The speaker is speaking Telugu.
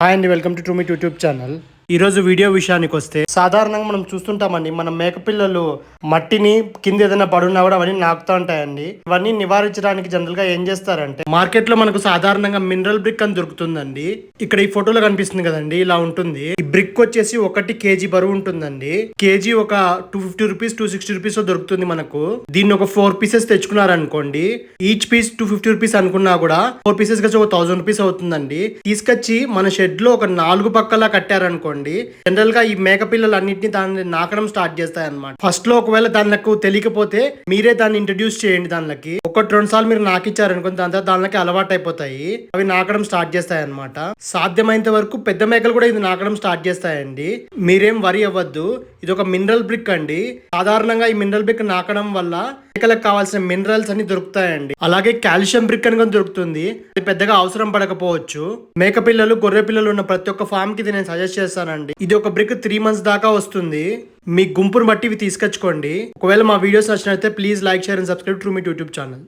హాయ్ అండి వెల్కమ్ టు టూమిట్ యూట్యూబ్ ఛానల్ ఈ రోజు వీడియో విషయానికి వస్తే సాధారణంగా మనం చూస్తుంటామండి మన మేకపిల్లలు మట్టిని కింద ఏదైనా పడున్నా కూడా అవన్నీ నాకుతూ ఉంటాయండి. ఇవన్నీ నివారించడానికి జనరల్గా ఏం చేస్తారంటే మార్కెట్లో మనకు సాధారణంగా మినరల్ బ్రిక్ అని దొరుకుతుందండి. ఇక్కడ ఈ ఫోటోలో కనిపిస్తుంది కదండి ఇలా ఉంటుంది. ఈ బ్రిక్ వచ్చేసి ఒకటి కేజీ బరువు ఉంటుందండి. కేజీ ఒక two fifty rupees two sixty rupees దొరుకుతుంది మనకు. దీన్ని ఒక four pieces తెచ్చుకున్నారనుకోండి each piece two fifty rupees అనుకున్నా కూడా ఫోర్ పీసెస్ కలిసి ఒక థౌసండ్ రూపీస్ అవుతుందండి. తీసుకొచ్చి మన షెడ్లో ఒక నాలుగు పక్కలా కట్టారనుకోండి జనరల్గా ఈ మేక పిల్లలు అన్నింటినీ దాన్ని నాకడం స్టార్ట్ చేస్తాయి అనమాట ఫస్ట్లో ఒకవేళ దానికి తెలియకపోతే మీరే దాన్ని ఇంట్రడ్యూస్ చేయండి దానికి ఒకటి రెండు సార్లు మీరు నాకిచ్చారనుకో దాని తర్వాత దానికి అలవాటు అయిపోతాయి అవి నాకడం స్టార్ట్ చేస్తాయి అనమాట సాధ్యమైనంత వరకు పెద్ద మేకలు కూడా ఇది నాకడం స్టార్ట్ చేస్తాయండి. మీరేం వరి అవ్వద్దు. ఇది ఒక మినరల్ బ్రిక్ అండి. సాధారణంగా ఈ మినరల్ బ్రిక్ నాకడం వల్ల మేకలకు కావాల్సిన మినరల్స్ అన్ని దొరుకుతాయండి. అలాగే కాల్షియం బ్రిక్ అని కూడా దొరుకుతుంది. అది పెద్దగా అవసరం పడకపోవచ్చు. మేక పిల్లలు గొర్రె పిల్లలు ఉన్న ప్రతి ఒక్క ఫామ్కి నేను సజెస్ట్ చేస్తానండి. ఇది ఒక బ్రిక్ త్రీ మంత్స్ దాకా వస్తుంది. మీ గుంపును బట్టి ఇవి తీసుకొచ్చుకోండి. ఒకవేళ మా వీడియోస్ నచ్చినట్లయితే please like share and subscribe to me YouTube channel